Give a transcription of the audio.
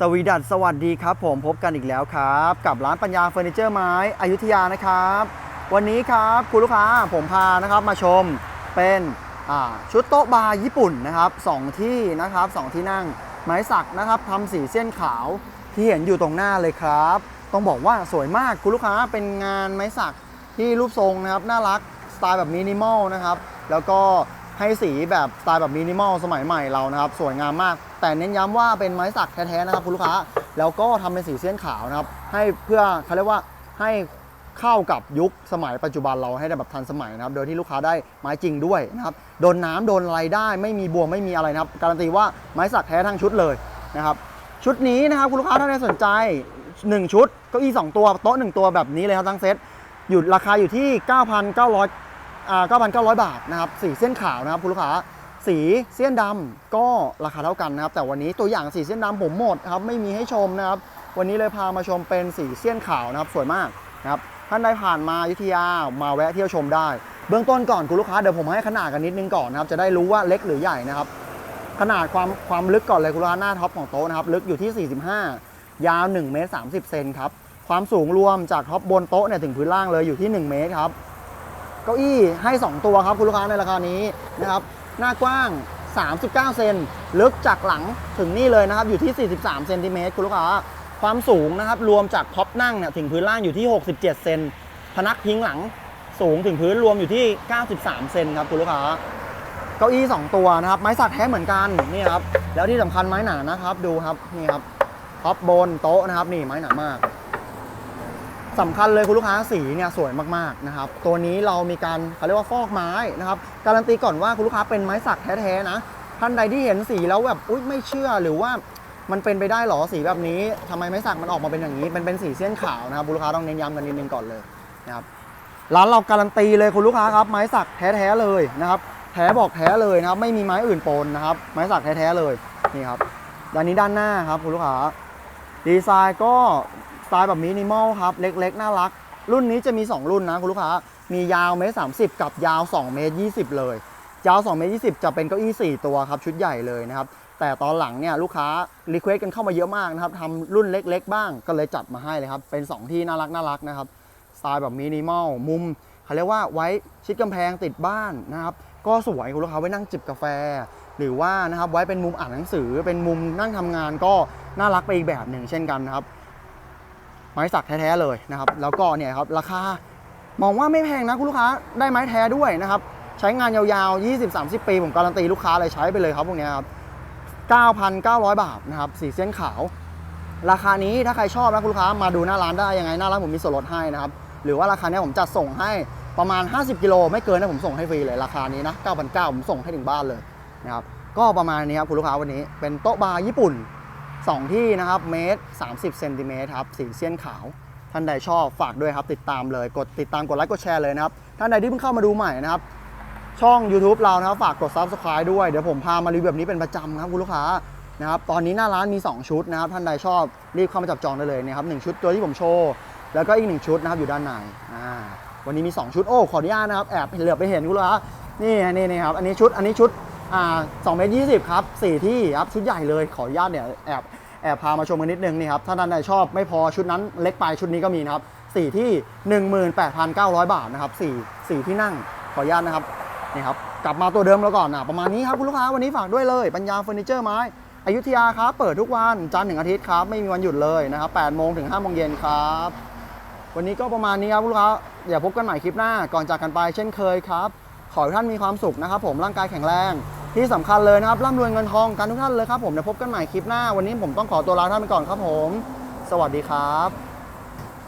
สวีดัสสวัสดีครับ ผมพบกันอีกแล้วครับ กับร้านปัญญาเฟอร์นิเจอร์ไม้อยุธยานะครับ วันนี้ครับคุณลูกค้าผมพานะครับมาชมเป็นชุดโต๊ะบาร์ญี่ปุ่นนะครับสองที่นะครับสองที่นั่ง ไม้สักนะครับทำสีเส้นขาวที่เห็นอยู่ตรงหน้าเลยครับ ต้องบอกว่าสวยมากคุณลูกค้าเป็นงานไม้สักที่รูปทรงนะครับน่ารักสไตล์แบบมินิมอลนะครับแล้วก็ ให้สีแบบสไตล์แบบมินิมอลสมัยใหม่เรานะครับ สวยงามมาก แต่เน้นย้ำว่าเป็นไม้สักแท้ๆนะครับคุณลูกค้า แล้วก็ทำเป็นสีเส้นขาวนะครับ ให้เพื่อเขาเรียกว่าให้เข้ากับยุคสมัยปัจจุบันเราให้ได้แบบทันสมัยนะครับ โดยที่ลูกค้าได้ไม้จริงด้วยนะครับ โดนน้ำโดนอะไรได้ ไม่มีบวมไม่มีอะไรนะครับ การันตีว่าไม้สักแท้ทั้งชุดเลยนะครับ ชุดนี้นะครับคุณลูกค้าถ้าได้สนใจ 1 ชุดเก้าอี้2ตัวโต๊ะ1ตัวแบบนี้เลยครับทั้งเซตอยู่ราคาอยู่ที่ 9,900อ่า 9,900 บาทนะครับสีเส้นขาวนะครับคุณลูกค้าสีเส้นดำก็ราคาเท่ากันนะครับ แต่วันนี้ตัวอย่างสีเส้นดำผมหมดครับไม่มีให้ชมนะครับ วันนี้เลยพามาชมเป็นสีเส้นขาวนะครับ สวยมากนะครับท่านใดผ่านมายุธยามาแวะเที่ยวชมได้ เบื้องต้นก่อนคุณลูกค้าเดี๋ยวผมให้ขนาดกันนิดนึงก่อนนะครับ จะได้รู้ว่าเล็กหรือใหญ่นะครับ ขนาดความความลึกก่อนเลยคุณลูกค้าหน้าท็อปของโต๊ะนะครับ ลึกอยู่ที่ 45 ยาว1เมตร30เซนครับความสูงรวมจากท็อปบนโต๊ะเนี่ยถึงพื้นล่างเลยอยู่ที่ 1 เมตรครับ เก้าอี้ให้ 2 ตัวครับคุณลูกค้าในราคานี้นะครับหน้ากว้าง 39 เซนลึกจากหลังถึงนี่เลยนะครับอยู่ที่ 43 เซนติเมตรคุณลูกค้าความสูงนะครับรวมจากท็อปนั่งเนี่ยถึงพื้นล่างอยู่ที่ 67 เซนพนักพิงหลังสูงถึงพื้นรวมอยู่ที่ 93 เซนครับคุณลูกค้าเก้าอี้ 2 ตัวนะครับ ไม้สักแท้เหมือนกันนี่ครับแล้วที่สำคัญไม้หนานะครับดูครับนี่ครับท็อปบนโต๊ะนะครับนี่ไม้หนามาก สำคัญเลยคุณลูกค้าสีเนี่ยสวยมากๆนะครับตัวนี้เรามีการเขาเรียกว่าฟอกไม้นะครับการันตีก่อนว่าคุณลูกค้าเป็นไม้สักแท้ๆนะท่านใดที่เห็นสีแล้วแบบอุ๊ยไม่เชื่อหรือว่ามันเป็นไปได้หรอสีแบบนี้ทำไมไม้สักมันออกมาเป็นอย่างนี้เป็นเป็นสีเส้นขาวนะครับคุณลูกค้าต้องเน้นย้ำกันนิดนึงก่อนเลยนะครับร้านเราการันตีเลยคุณลูกค้าครับไม้สักแท้ๆเลยนะครับแท้บอกแท้เลยนะครับไม่มีไม้อื่นปนนะครับไม้สักแท้ๆเลยนี่ครับด้านนี้ด้านหน้าครับคุณลูกค้าดีไซน์ก็ สไตล์แบบมินิมอลครับ เล็กๆ น่ารัก รุ่นนี้จะมี 2 รุ่นนะคุณลูกค้า มียาวเมตรสากับยาว2เมตร20เลย ยาว2เมตร20จะเป็นเก้าอี้4ตัวครับ ชุดใหญ่เลยนะครับ แต่ตอนหลังเนี่ยลูกค้ารีเควสกันเข้ามาเยอะมากนะครับทำรุ่นเล็ก ๆ บ้างก็เลยจัดมาให้เลยครับ เป็น 2 ที่น่ารักน่ารักนะครับ สไตล์แบบมินิมอล มุมเขาเรียกว่าไว้ชิดกำแพงติดบ้านนะครับ ก็สวยคุณลูกค้าไว้นั่งจิบกาแฟ หรือว่านะครับไว้เป็นมุมอ่านหนังสือ เป็นมุมนั่งทำงานก็น่ารักไปอีกแบบหนึ่งเช่นกันนะครับ ไม้สักแท้ๆเลยนะครับ แล้วก็เนี่ยครับราคามองว่าไม่แพงนะคุณลูกค้าได้ไม้แท้ด้วยนะครับ ใช้งานยาวๆ 20-30 ปีผมการันตีลูกค้าเลยใช้ไปเลยครับพวกนี้ครับ 9,900 บาทนะครับสีเส้นขาว ราคานี้ถ้าใครชอบนะคุณลูกค้ามาดูหน้าร้านได้ยังไงหน้าร้านผมมีส่วนลดให้นะครับ หรือว่าราคาเนี้ยผมจัดส่งให้ประมาณ 50 กิโลไม่เกินนะผมส่งให้ฟรีเลยราคานี้นะ9,900ผมส่งให้ถึงบ้านเลยนะครับก็ประมาณนี้ครับคุณลูกค้าวันนี้เป็นโต๊ะบาร์ญี่ปุ่น 2 ที่นะครับเมตร 30เซนติเมตรครับสีเส้นขาว ท่านใดชอบฝากด้วยครับติดตามเลยกดติดตามกดไลค์กดแชร์เลยนะครับ ท่านใดที่เพิ่งเข้ามาดูใหม่นะครับ ช่อง YouTube เรานะครับฝากกด Subscribe ด้วย เดี๋ยวผมพามารีวิวแบบนี้เป็นประจำครับคุณลูกค้านะครับตอนนี้หน้าร้านมี 2 ชุดนะครับ ท่านใดชอบรีบเข้ามาจับจองได้เลยนะครับหนึ่งชุดตัวที่ผมโชว์แล้วก็อีกหนึ่งชุดนะครับอยู่ด้านในอ่าวันนี้มี 2 ชุดโอ้ขออนุญาตนะครับแอบเหลือไปเห็นคุณลูกค้านี่นี่นี่ครับอันนี้ชุดอันนี้ชุด อ่า2เมตร20ครับสี่ที่ครับชุดใหญ่เลยขออนุญาตเนี่ยแอบแอบพามาชมกันนิดนึงนี่ครับถ้าท่านใดชอบไม่พอชุดนั้นเล็กไปชุดนี้ก็มีนะครับสี่ที่ 18,900 บาทนะครับสี่สี่ที่นั่งขออนุญาตนะครับนี่ครับกลับมาตัวเดิมแล้วก่อนนะประมาณนี้ครับคุณลูกค้าวันนี้ฝากด้วยเลยปัญญาเฟอร์นิเจอร์ไม้อยุธยาครับเปิดทุกวันจันทร์ถึงอาทิตย์ครับไม่มีวันหยุดเลยนะครับ8โมงถึง5โมงเย็นครับวันนี้ก็ประมาณนี้ครับคุณลูกค้าอย่าพบกันใหม่คลิปหน้าก่อนจากกันไปเช่นเคยครับ ขอให้ท่านมีความสุขนะครับผมร่างกายแข็งแรง ที่สำคัญเลยนะครับร่ำรวยเงินทองกันทุกท่านเลยครับผมเดี๋ยวพบกันใหม่คลิปหน้าวันนี้ผมต้องขอตัวลาท่านไปก่อนครับผม สวัสดีครับ